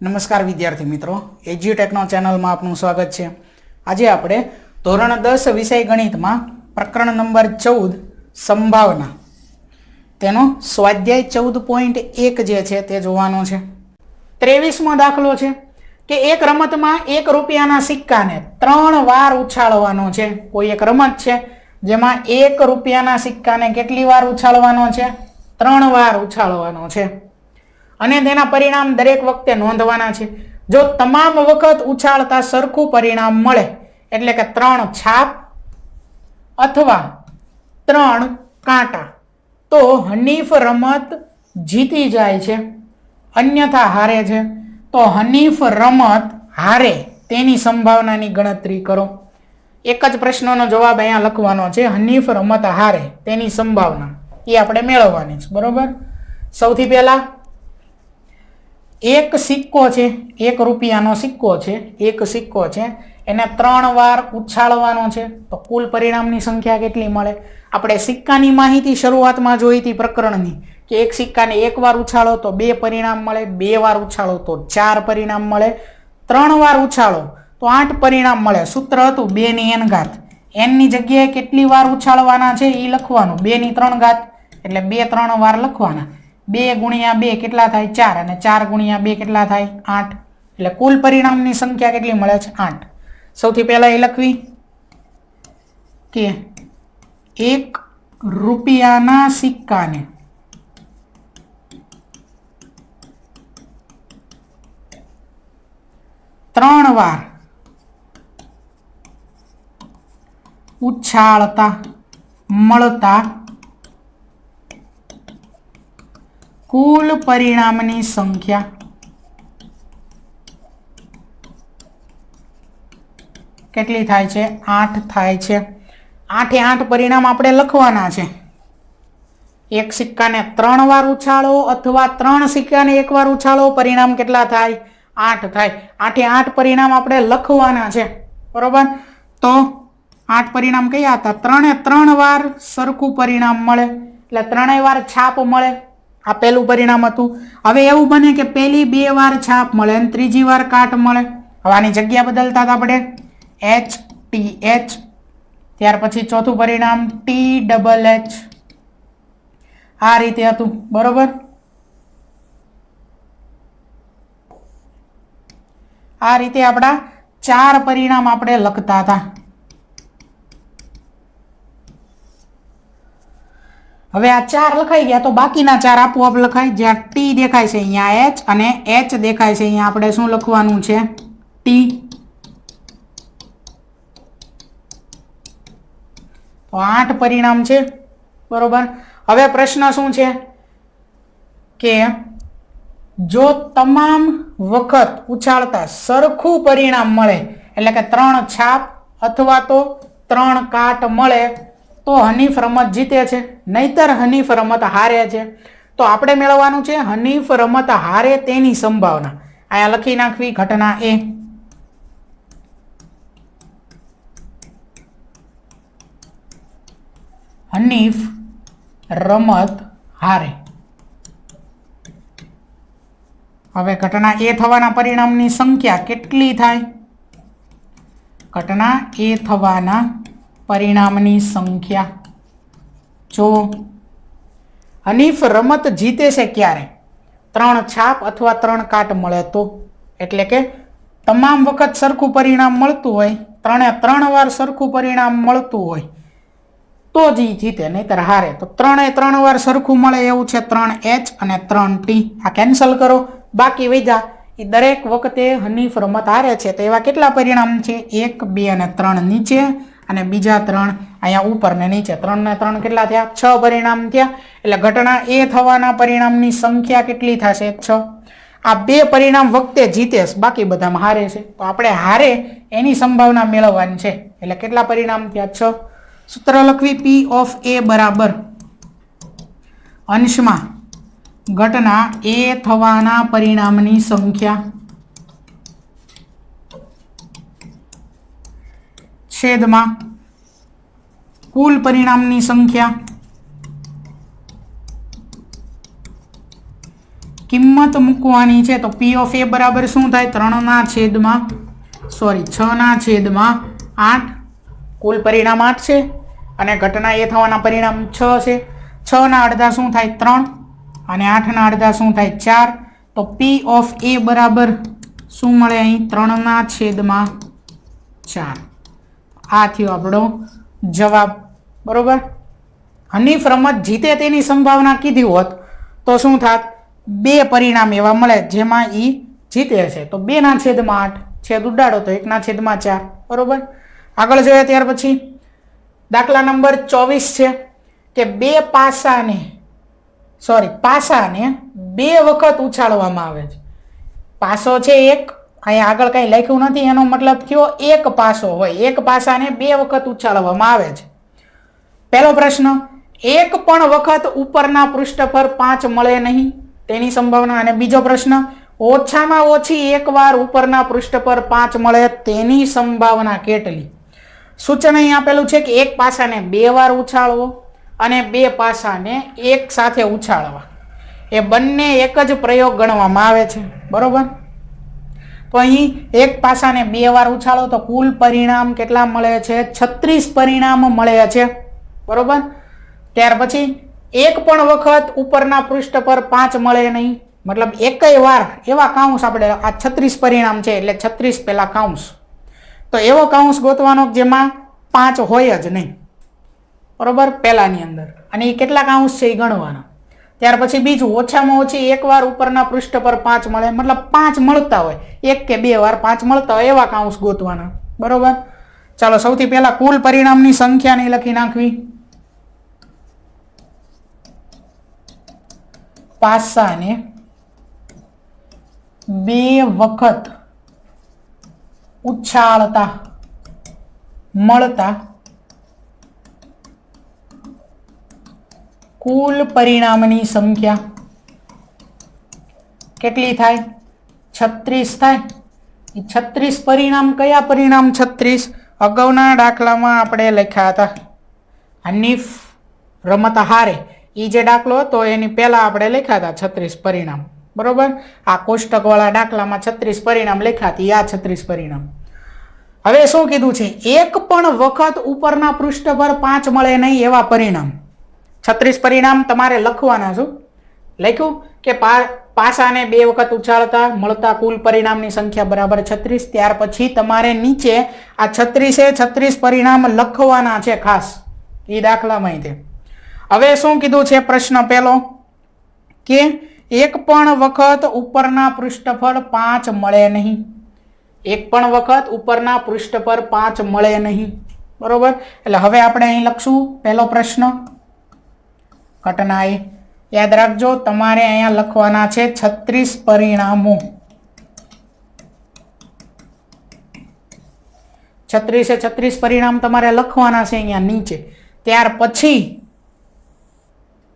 નમસ્કાર વિદ્યાર્થી મિત્રો એજ્યુટેકનો ચેનલમાં આપનું સ્વાગત છે. આજે આપણે ધોરણ દસ વિષય ગણિતમાં પ્રકરણ નંબર ચૌદ, સંભાવના. તેનો સ્વાધ્યાય ચૌદ પોઈન્ટ એક જે છે તે જોવાનો છે. ત્રેવીસમો દાખલો છે કે એક રમતમાં એક રૂપિયાના સિક્કાને ત્રણ વાર ઉછાળવાનો છે. કોઈ એક રમત છે જેમાં એક રૂપિયાના સિક્કાને કેટલી વાર ઉછાળવાનો છે? ત્રણ વાર ઉછાળવાનો છે. અને તેના પરિણામ દરેક વખતે નોંધવાના છે. જો તમામ વખત ઉછાળતા સરખું પરિણામ મળે, એટલે કે ત્રણ છાપ અથવા ત્રણ કાંટા, તો હનીફ રમત જીતી જાય છે. અન્યથા હારે છે, તો હનીફ રમત હારે. તેની સંભાવનાની ગણતરી કરો. એક જ પ્રશ્નનો જવાબ અહીંયા લખવાનો છે, હનીફ રમત હારે. તેની સંભાવના. એ આપણે મેળવવાની છે, બરોબર? સૌથી પહેલા એક સિક્કો છે, એક રૂપિયાનો સિક્કો છે, એક સિક્કો છે, એને ત્રણ વાર ઉછાળવાનો છે, તો કુલ પરિણામની સંખ્યા કેટલી મળે? આપણે સિક્કાની માહિતી શરૂઆતમાં જોઈ હતી પ્રકરણની, કે એક સિક્કાને એક વાર ઉછાળો તો બે પરિણામ મળે, બે વાર ઉછાળો તો ચાર પરિણામ મળે, ત્રણ વાર ઉછાળો તો આઠ પરિણામ મળે. સૂત્ર હતું બેની એન ઘાત. એનની જગ્યાએ કેટલી વાર ઉછાળવાના છે? એ લખવાનું, બેની ત્રણ ઘાત. એટલે બે ત્રણ વાર લખવાના. બે ગુણ્યા બે કેટલા થાય? ચાર. અને ચાર ગુણ્યા બે કેટલા થાય? આઠ. એટલે કુલ પરિણામની સંખ્યા કેટલી મળે છે? આઠ. સૌથી પહેલાં એ લખવી. કે એક રૂપિયાના સિક્કાને ત્રણ વાર ઉછાળતા, મળતા કુલ પરિણામની સંખ્યા. કેટલી થાય છે? આઠ થાય છે. આઠે આઠ પરિણામ આપણે લખવાના છે. એક સિક્કાને ત્રણ વાર ઉછાળો અથવા ત્રણ સિક્કાને એક વાર ઉછાળો, પરિણામ કેટલા થાય? આઠ થાય. આઠે આઠ પરિણામ આપણે લખવાના છે. બરોબર? તો આઠ પરિણામ કયા હતા? ત્રણે ત્રણ વાર સરખું પરિણામ મળે. એટલે ત્રણેય વાર છાપ મળે. આ પહેલું પરિણામ હતું. હવે એવું બને કે પહેલી બે વાર છાપ મળે અને ત્રીજી વાર કાટ મળે. હવે આની જગ્યા બદલતા હતા આપણે. એચ ટી એચ ત્યાર પછી ચોથું પરિણામ ટી ડબલ એચ આ રીતે હતું. બરોબર? આ રીતે આપણા ચાર પરિણામ આપણે લખતા હતા હવે આ ચાર લખાઈ ગયા તો બાકીના ચાર આપોઆપ લખાય. જ્યાં ટી દેખાય છે અહીંયા એચ અને એચ દેખાય છે અહીંયા આપણે શું લખવાનું છે? ટી તો આઠ પરિણામ છે. બરોબર? હવે પ્રશ્ન શું છે? કે જો તમામ વખત ઉછાળતા સરખું પરિણામ મળે, એટલે કે ત્રણ છાપ અથવા તો ત્રણ કાટ મળે તો હનીફ રમત જીતે છે. નહીતર હનીફ રમત હારે છે. તો આપણે મેળવવાનું છે હનીફ રમત હારે તેની સંભાવના. અહીંયા લખી નાખવી ઘટના એ. હનીફ રમત હારે. હવે ઘટના એ થવાના પરિણામની સંખ્યા કેટલી થાય? ઘટના એ થવાના પરિણામની સંખ્યા. જો હનીફ રમત જીતે છે ક્યારે? ત્રણ છાપ અથવા ત્રણ કાટ મળે તો? એટલે કે તમામ વખત સરખું પરિણામ મળતું હોય, ત્રણે ત્રણ વાર સરખું પરિણામ મળતું હોય, તો જ એ જીતે. નહીતર હારે તો ત્રણે ત્રણ વાર સરખું મળે એવું છે ત્રણ એચ અને ત્રણ ટી આ કેન્સલ કરો. બાકી વેજા એ દરેક વખતે હનીફ રમત હારે છે, તો એવા કેટલા પરિણામ છે? એક, બે અને ત્રણ નીચે. અને બીજા ત્રણ અહીંયા ઉપર ને નીચે. ત્રણ ને ત્રણ કેટલા થયા? છ પરિણામ થયા. એટલે ઘટના એ થવાના પરિણામની સંખ્યા કેટલી થશે? છ. આ બે પરિણામ વખતે જીતેશ. બાકી બધામાં હારે છે. તો આપણે હારે એની સંભાવના મેળવવાની છે. એટલે કેટલા પરિણામ થયા? છ. સૂત્ર લખવી પી ઓફ એ બરાબર. અંશમાં ઘટના એ થવાના પરિણામની સંખ્યા છેદમાં કુલ પરિણામની સંખ્યા કિંમત મૂકવાની છે તો પી ઓફ એ બરાબર શું થાય? ત્રણના છેદમાં સોરી છના છેદમાં આઠ. કુલ પરિણામ આઠ છે અને ઘટના એ થવાના પરિણામ છ છે. છના અડધા શું થાય? ત્રણ. અને આઠના અડધા શું થાય? ચાર. તો પી ઓફ એ બરાબર શું મળે અહીં? ત્રણના છેદમાં ચાર. આ થયો આપણો જવાબ, બરાબર? હનીફ રમત જીતે તેની સંભાવના કીધી હોત તો શું થાત? બે પરિણામ એવા મળે જેમાં એ જીતે છે તો બેના છેદમાં આઠ, છેદ ઉડાડો તો એકના છેદમાં ચાર, બરોબર? આગળ જોઈએ ત્યાર પછી. દાખલા નંબર ચોવીસ છે કે બે પાસાને સોરી પાસાને બે વખત ઉછાળવામાં આવે છે. પાસો છે એક અહીંયા આગળ કંઈ લખ્યું નથી, એનો મતલબ થયો એક પાસો હોય. એક પાસાને બે વખત ઉછાળવામાં આવે છે. પહેલો પ્રશ્ન, એક પણ વખત ઉપરના પૃષ્ઠ પર પાંચ મળે નહીં? તેની સંભાવના. અને બીજો પ્રશ્ન, ઓછામાં ઓછી એકવાર ઉપરના પૃષ્ઠ પર પાંચ મળે તેની સંભાવના કેટલી? સૂચન અહીં આપેલું છે કે એક પાસાને બે વાર ઉછાળવો અને બે પાસાને એક સાથે ઉછાળવા. એ બંને એક જ પ્રયોગ ગણવામાં આવે છે. બરોબર? તો અહીં એક પાસાને બે વાર ઉછાળો તો કુલ પરિણામ કેટલા મળે છે? છત્રીસ પરિણામ મળે છે. બરોબર? ત્યાર પછી એક પણ વખત ઉપરના પૃષ્ઠ પર પાંચ મળે નહીં. મતલબ એકય વાર એવા કાઉન્સ આપણે, આ છત્રીસ પરિણામ છે એટલે છત્રીસ પહેલા કાઉન્સ તો એવો કાઉન્સ ગોતવાનો જેમાં પાંચ હોય જ નહીં. બરોબર? પહેલાની અંદર. અને એ કેટલા કાઉન્સ છે એ ગણવાના. ત્યાર પછી બીજું, ઓછામાં ઓછી એકવાર ઉપરના પૃષ્ઠ પર પાંચ મળે, મતલબ પાંચ મળતા હોય. એક કે બે વાર પાંચ મળતા હોય એવા કાઉન્સ ગોતવાના. બરોબર? ચાલો, સૌથી પહેલા કુલ પરિણામની સંખ્યાની લખી નાખવી. પાસાને બે વખત ઉછાળતા, મળતા કુલ પરિણામની સંખ્યા કેટલી થાય? છત્રીસ થાય. એ છત્રીસ પરિણામ કયા પરિણામ છત્રીસ? અગાઉના દાખલામાં આપણે લખ્યા હતા. હનીફ રમત હારે. એ જે દાખલો હતો એની પહેલાં આપણે લખ્યા હતા છત્રીસ પરિણામ. બરોબર? આ કોષ્ટકવાળા દાખલામાં છત્રીસ પરિણામ લખ્યા હતી. આ છત્રીસ પરિણામ. હવે શું કીધું છે? એક પણ વખત ઉપરના પૃષ્ઠ પર પાંચ મળે નહીં એવા પરિણામ. છત્રીસ પરિણામ તમારે લખવાના છો. લખ્યું કે પાસાને બે વખત ઉછાળતા, મળતા કુલ પરિણામની સંખ્યા બરાબર છત્રીસ, ત્યાર પછી તમારે નીચે આ છત્રીસે છત્રીસ પરિણામ લખવાના છે ખાસ. એ દાખલા માહિતી હવે શું કીધું છે પ્રશ્ન પહેલો કે એક પણ વખત ઉપરના પૃષ્ઠ પર પાંચ મળે નહીં. એક પણ વખત ઉપરના પૃષ્ઠ પર પાંચ મળે નહીં. બરોબર? એટલે હવે આપણે અહીં લખશું. પહેલો પ્રશ્ન. ઘટના એ યાદ રાખજો, તમારે અહીંયા લખવાના છે છત્રીસ પરિણામો. છત્રીસે છત્રીસ પરિણામ તમારે લખવાના છે અહીંયા નીચે. ત્યાર પછી,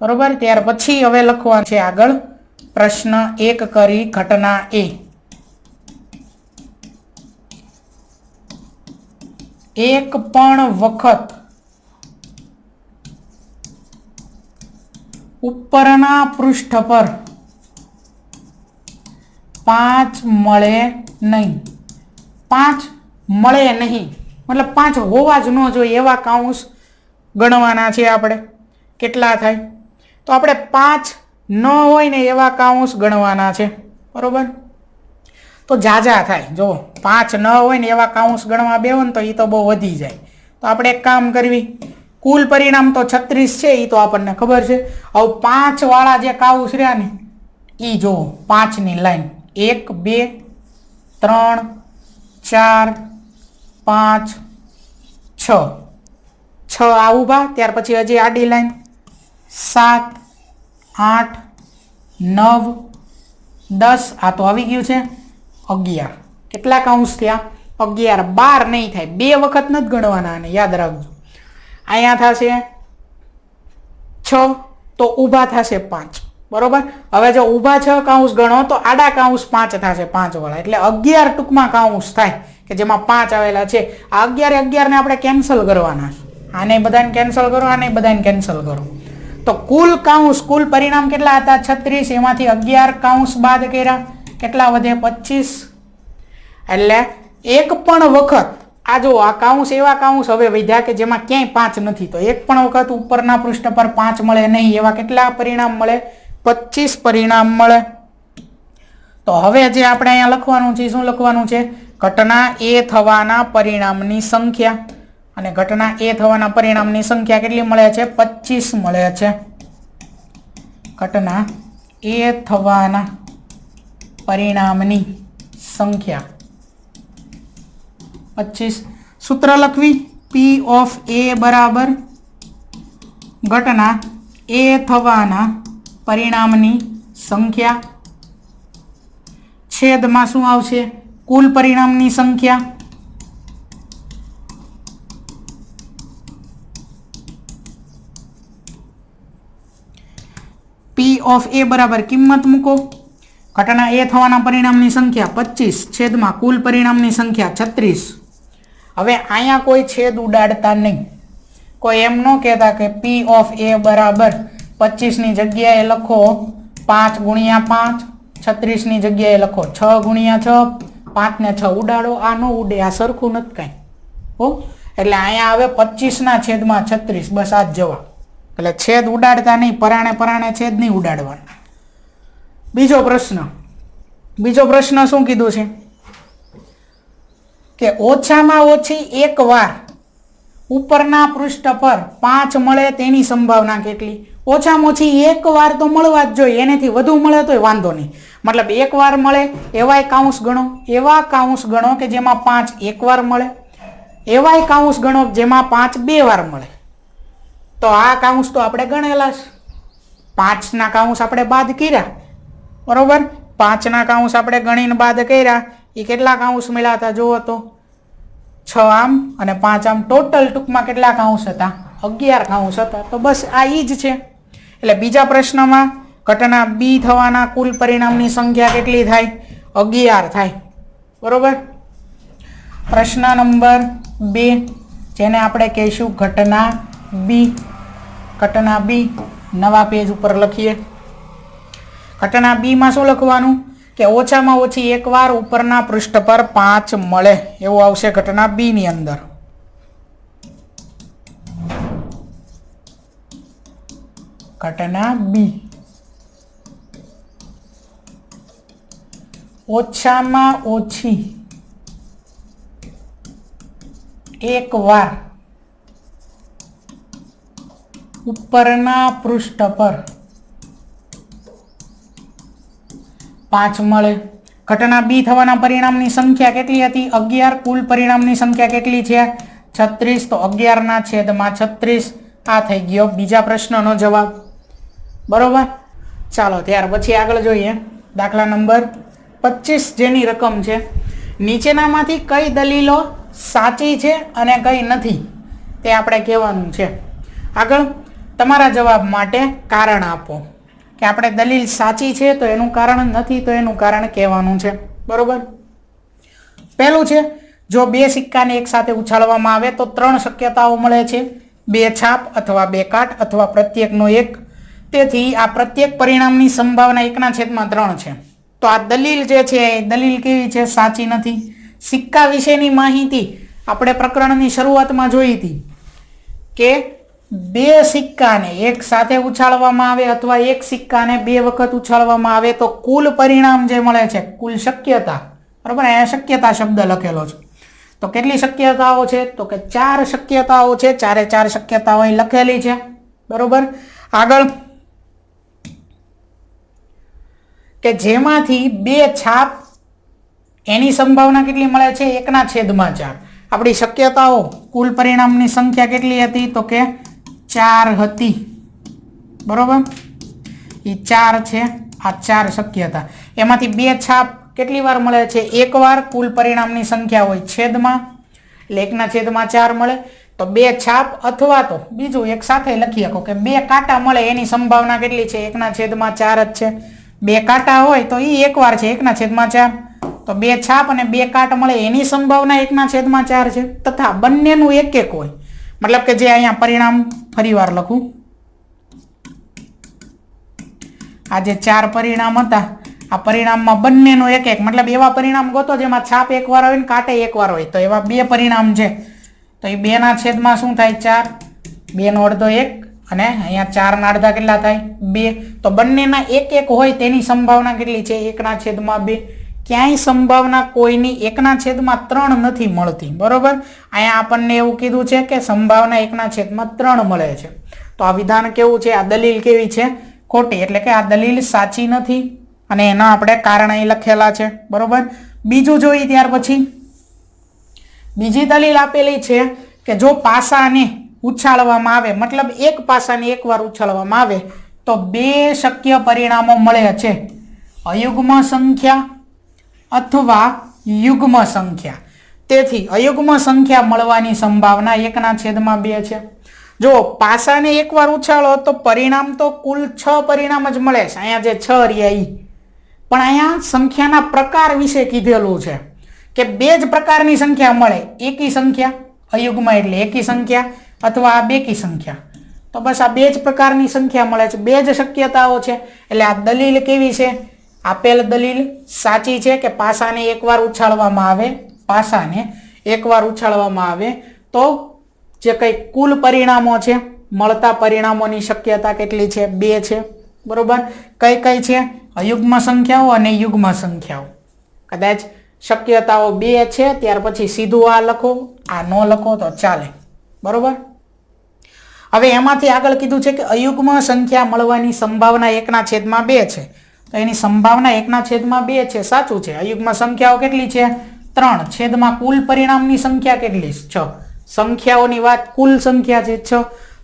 બરોબર? ત્યાર પછી હવે લખવાનું છે આગળ. પ્રશ્ન એક કરી ઘટના એ. એક પણ વખત. ઉપરના પૃષ્ઠ પર. પાંચ મળે નહીં. પાંચ મળે નહીં. મતલબ પાંચ હોવા જ ન જોઈએ એવા કાઉન્સ ગણવાના છે આપણે. કેટલા થાય? તો આપણે પાંચ ન હોય ને એવા કાઉન્સ ગણવાના છે. બરોબર? તો જાજા થાય. જો પાંચ ન હોય ને એવા કાઉન્સ ગણવા બેવો ને તો એ તો બહુ વધી જાય. તો આપણે એક કામ કરવી. કુલ પરિણામ તો છત્રીસ છે એ તો આપણને ખબર છે. હવે પાંચ વાળા જે કાઉસ રહ્યા ને એ જુઓ પાંચની લાઈન. એક, બે, ત્રણ, ચાર, પાંચ, છ. છ આ ઊભા, ત્યાર પછી હજી આડી લાઈન. સાત, આઠ, નવ, દસ, આ તો આવી ગયું છે. અગિયાર. કેટલા કાઉન્સ થયા? અગિયાર. બાર નહીં થાય. બે વખત નથી ગણવાના અને યાદ રાખજો. અહીંયા થશે છ, તો ઊભા થશે પાંચ. બરોબર? હવે જો ઊભા છ કાઉન્સ ગણો, તો આડા કાઉન્સ પાંચ થશે, પાંચ વાળા. એટલે અગિયાર ટૂંકમાં કાઉન્સ થાય, કે જેમાં પાંચ આવેલા છે. આ અગિયારે અગિયારને આપણે કેન્સલ કરવાના આને બધાને કેન્સલ કરો, આને બધાને કેન્સલ કરો. તો કુલ કાઉન્સ, કુલ પરિણામ કેટલા હતા? છત્રીસ. એમાંથી અગિયાર કાઉન્સ બાદ કર્યા. કેટલા વધે? પચીસ. એટલે એક પણ વખત આ જો, આ કાઉન્સ એવા કાઉન્સ હવે વધ્યા કે જેમાં ક્યાંય પાંચ નથી. તો એક પણ વખત ઉપરના પૃષ્ઠ પર પાંચ મળે નહીં, એવા કેટલા પરિણામ મળે? પચીસ પરિણામ મળે. તો હવે જે આપણે અહીંયા લખવાનું છે, શું લખવાનું છે? ઘટના એ થવાના પરિણામની સંખ્યા. અને ઘટના એ થવાના પરિણામની સંખ્યા કેટલી મળે છે? પચીસ મળે છે. ઘટના એ થવાના પરિણામની સંખ્યા. પચીસ. સૂત્ર લખવી. પી ઓફ એ બરાબર ઘટના એ થવાના પરિણામની સંખ્યા. છેદમાં શું આવશે? કુલ પરિણામની સંખ્યા. પી ઓફ એ બરાબર કિંમત મૂકો. ઘટના એ થવાના પરિણામની સંખ્યા પચીસ. છેદમાં કુલ પરિણામની સંખ્યા છત્રીસ. હવે અહીંયા કોઈ છેદ ઉડાડતા નહીં. કોઈ એમ ન કહેતા કે પી ઓફ એ બરાબર પચીસની જગ્યાએ લખો પાંચ ગુણ્યા પાંચ છત્રીસની જગ્યાએ લખો છ ગુણ્યા છ પાંચને છ ઉડાડો. આ ન ઉડે, આ સરખું નથી કાંઈ. હો? એટલે અહીંયા આવે પચીસના છેદમાં છત્રીસ, બસ આ જ જવાબ. એટલે છેદ ઉડાડતા નહીં, પરાણે પરાણે છેદ નહીં ઉડાડવાના. બીજો પ્રશ્ન. બીજો પ્રશ્ન શું કીધું છે? કે ઓછામાં ઓછી એક વાર ઉપરના પૃષ્ઠ પર પાંચ મળે તેની સંભાવના કેટલી? ઓછામાં ઓછી એક વાર તો મળવા જ જોઈએ. એનાથી વધુ મળે તોય વાંધો નહીં. મતલબ એક વાર મળે, એવાય કાઉન્સ ગણો. એવા કાઉન્સ ગણો કે જેમાં પાંચ એક વાર મળે. એવાય કાઉન્સ ગણો જેમાં પાંચ બે વાર મળે. તો આ કાઉન્સ તો આપણે ગણેલા છે પાંચના કાઉન્સ આપણે બાદ કર્યા. બરોબર? પાંચના કાઉન્સ આપણે ગણીને બાદ કર્યા. એ કેટલા કાઉન્સ મળ્યા હતા જુઓ તો. છ આમ અને પાંચ આમ ટોટલ ટૂંકમાં કેટલા કાઉન્સ હતા? અગિયાર કાઉન્સ હતા. તો બસ આ એ જ છે. એટલે બીજા પ્રશ્નમાં ઘટના બી થવાના કુલ પરિણામની સંખ્યા કેટલી થાય? અગિયાર થાય. બરોબર? પ્રશ્ન નંબર બે, જેને આપણે કહીશું ઘટના બી. ઘટના બી નવા પેજ ઉપર લખીએ. ઘટના બીમાં શું લખવાનું? કે ઓછામાં ઓછી એકવાર ઉપરના પૃષ્ઠ પર પાંચ મળે. એવું આવશે ઘટના બી ની અંદર. ઘટના બી. ઓછામાં ઓછી એકવાર ઉપરના પૃષ્ઠ પર પાંચ મળે. ઘટના બી થવાના પરિણામની સંખ્યા કેટલી હતી? અગિયાર. કુલ પરિણામની સંખ્યા કેટલી છે? છત્રીસ. તો અગિયારના છેદમાં છત્રીસ. આ થઈ ગયો. બીજા પ્રશ્નનો જવાબ. બરોબર? ચાલો, ત્યાર પછી આગળ જોઈએ. દાખલા નંબર પચીસ જેની રકમ છે. નીચેનામાંથી કઈ દલીલો સાચી છે અને કઈ નથી? તે આપણે કહેવાનું છે. આગળ તમારા જવાબ માટે કારણ આપો. કે આપણે દલીલ સાચી છે તો એનું કારણ નથી તો એનું કારણ કહેવાનું છે. બરોબર? પહેલું છે, જો બે સિક્કાને એકસાથે ઉછાળવામાં આવે તો ત્રણ શક્યતાઓ મળે છે. બે છાપ અથવા બે કાટ અથવા પ્રત્યેકનો એક. તેથી આ પ્રત્યેક પરિણામની સંભાવના એકના છેદમાં ત્રણ છે. તો આ દલીલ જે છે, એ દલીલ કેવી છે? સાચી નથી. સિક્કા વિશેની માહિતી આપણે પ્રકરણની શરૂઆતમાં જોઈ હતી કે બે સિક્કાને એક સાથે ઉછાળવામાં આવે અથવા એક સિક્કાને બે વખત ઉછાળવામાં આવે તો કુલ પરિણામ જે મળે છે, કુલ શક્યતા, બરાબર? અહીંયા શક્યતા શબ્દ લખેલો છે. તો કેટલી શક્યતાઓ છે? તો કે ચાર શક્યતાઓ છે, ચારે ચાર શક્યતાઓ અહીં લખેલી છે, બરોબર? આગળ. કે જેમાંથી બે છાપ એની સંભાવના કેટલી મળે છે? એકના છેદમાં ચાર. આપણી શક્યતાઓ, કુલ પરિણામની સંખ્યા કેટલી હતી? તો કે ચાર હતી. બરોબર? એ ચાર છે. આ ચાર શક્યતા એમાંથી બે છાપ કેટલી વાર મળે છે? એક વાર કુલ પરિણામની સંખ્યા હોય છેદમાં, એટલે એકના છેદમાં ચાર મળે. તો બે છાપ અથવા તો બીજું એક સાથે લખી શકો કે બે કાંટા મળે, એની સંભાવના કેટલી છે? એકના છેદમાં ચાર જ છે. બે કાંટા હોય તો એ એક વાર છે, એકના છેદમાં ચાર. તો બે છાપ અને બે કાંટ મળે, એની સંભાવના એકના છેદમાં ચાર છે. તથા બંનેનું એક એક હોય. મતલબ કે જે અહીંયા પરિણામ ફરીવાર લખું. આ જે ચાર પરિણામ હતા, આ પરિણામમાં બંનેનો એક એક, મતલબ એવા પરિણામ ગોતો જેમાં છાપ એકવાર હોય ને કાંટે એકવાર હોય. તો એવા બે પરિણામ છે. તો એ બેના છેદમાં શું થાય? ચાર. બેનો અડધો એક અને અહીંયા ચારના અડધા કેટલા થાય? બે. તો બંનેના એક એક હોય તેની સંભાવના કેટલી છે? એકના છેદમાં બે. ક્યાંય સંભાવના કોઈની એકના છેદમાં ત્રણ નથી મળતી, બરોબર? અહીંયા આપણને એવું કીધું છે કે સંભાવના એકના છેદમાં ત્રણ મળે છે. તો આ વિધાન કેવું છે? આ દલીલ કેવી છે? ખોટી, એટલે કે આ દલીલ સાચી નથી અને એના આપણે કારણ અહીં લખેલા છે, બરોબર? બીજું જોઈએ ત્યાર પછી. બીજી દલીલ આપેલી છે કે જો પાસાને ઉછાળવામાં આવે, મતલબ એક પાસાને એકવાર ઉછાળવામાં આવે, તો બે શક્ય પરિણામો મળે છે. અયુગ્મ સંખ્યા અથવા યુગ્મ સંખ્યા. તેથી અયુગ્મ સંખ્યા મળવાની સંભાવના એકના છેદમાં બે છે. જો પાસાને એકવાર ઉછાળો, તો પરિણામ તો કુલ છ પરિણામ જ મળે છે. અહીંયા જે છ રહ્યા એ પણ અહીંયા સંખ્યાના પ્રકાર વિશે કીધેલું છે કે બે જ પ્રકારની સંખ્યા મળે. એકી સંખ્યા, અયુગ્મ એટલે એકી સંખ્યા, અથવા આ બેકી સંખ્યા. તો બસ આ બે જ પ્રકારની સંખ્યા મળે છે. બે જ શક્યતાઓ છે. એટલે આ દલીલ કેવી છે? આપેલ દલીલ સાચી છે કે પાસાને એકવાર ઉછાળવામાં આવે, પાસાને એકવાર ઉછાળવામાં આવે, તો જે કંઈ કુલ પરિણામો છે, મળતા પરિણામોની શક્યતા કેટલી છે? બે છે. બરોબર? કઈ કઈ છે? અયુગ્મ સંખ્યાઓ અને યુગ્મ સંખ્યાઓ. કદાચ શક્યતાઓ બે છે, ત્યાર પછી સીધું આ લખો, આ ન લખો તો ચાલે. બરોબર? હવે એમાંથી આગળ કીધું છે કે અયુગ્મ સંખ્યા મળવાની સંભાવના એકના છેદમાં બે છે. તો એની સંભાવના એકના છેદમાં બે છે. સાચું છે. અયુગમાં સંખ્યાઓ કેટલી છે? ત્રણ. છેદમાં કુલ પરિણામની સંખ્યા કેટલી? છે? સંખ્યાઓની વાત કુલ સંખ્યા છે. છ.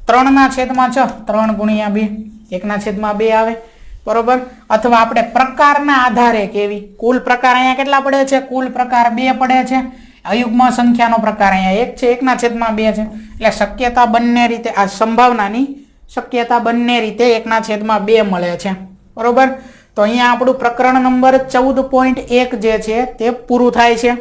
ત્રણના છેદમાં છ. ત્રણ ગુણ્યા બે. એકના છેદમાં બે આવે. બરોબર? અથવા આપણે પ્રકારના આધારે કેવી? કુલ પ્રકાર અહીંયા કેટલા પડે છે? કુલ પ્રકાર બે પડે છે. અયુગમાં સંખ્યાનો પ્રકાર અહીંયા એક છે. એકના છેદમાં બે છે. એટલે શક્યતા બંને રીતે, આ સંભાવનાની શક્યતા બંને રીતે એકના છેદમાં બે મળે છે. બરોબર? તો અહીંયા આપણું પ્રકરણ નંબર ચૌદ પોઈન્ટ એક જે છે તે પૂરું થાય છે.